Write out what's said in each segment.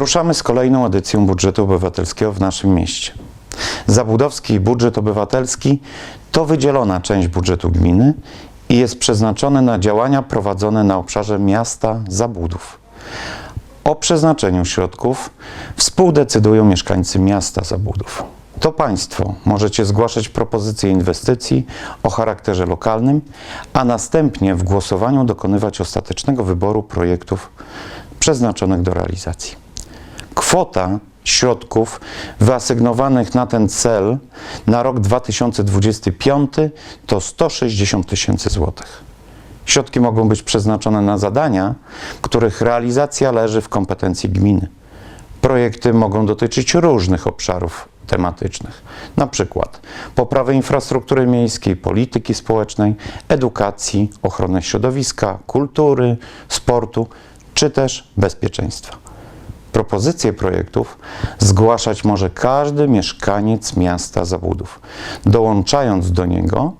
Ruszamy z kolejną edycją budżetu obywatelskiego w naszym mieście. Zabudowski budżet obywatelski to wydzielona część budżetu gminy i jest przeznaczony na działania prowadzone na obszarze miasta Zabudów. O przeznaczeniu środków współdecydują mieszkańcy miasta Zabudów. To Państwo możecie zgłaszać propozycje inwestycji o charakterze lokalnym, a następnie w głosowaniu dokonywać ostatecznego wyboru projektów przeznaczonych do realizacji. Kwota środków wyasygnowanych na ten cel na rok 2025 to 160 tysięcy złotych. Środki mogą być przeznaczone na zadania, których realizacja leży w kompetencji gminy. Projekty mogą dotyczyć różnych obszarów tematycznych, na przykład poprawy infrastruktury miejskiej, polityki społecznej, edukacji, ochrony środowiska, kultury, sportu czy też bezpieczeństwa. Propozycje projektów zgłaszać może każdy mieszkaniec miasta Zabudów, dołączając do niego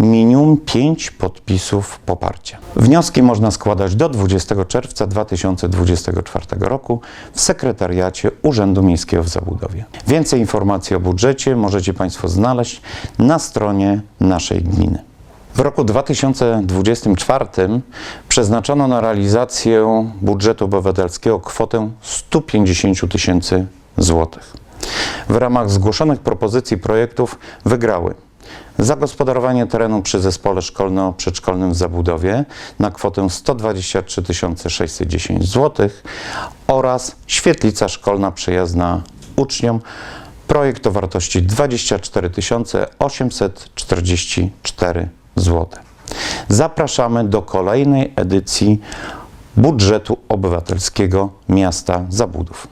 minimum 5 podpisów poparcia. Wnioski można składać do 20 czerwca 2024 roku w sekretariacie Urzędu Miejskiego w Zabudowie. Więcej informacji o budżecie możecie Państwo znaleźć na stronie naszej gminy. W roku 2024 przeznaczono na realizację budżetu obywatelskiego kwotę 150 tysięcy złotych. W ramach zgłoszonych propozycji projektów wygrały zagospodarowanie terenu przy zespole szkolno-przedszkolnym w Zabudowie na kwotę 123 610 zł oraz świetlica szkolna przyjazna uczniom projekt o wartości 24 844 zł. Zapraszamy do kolejnej edycji budżetu obywatelskiego miasta Zabudów.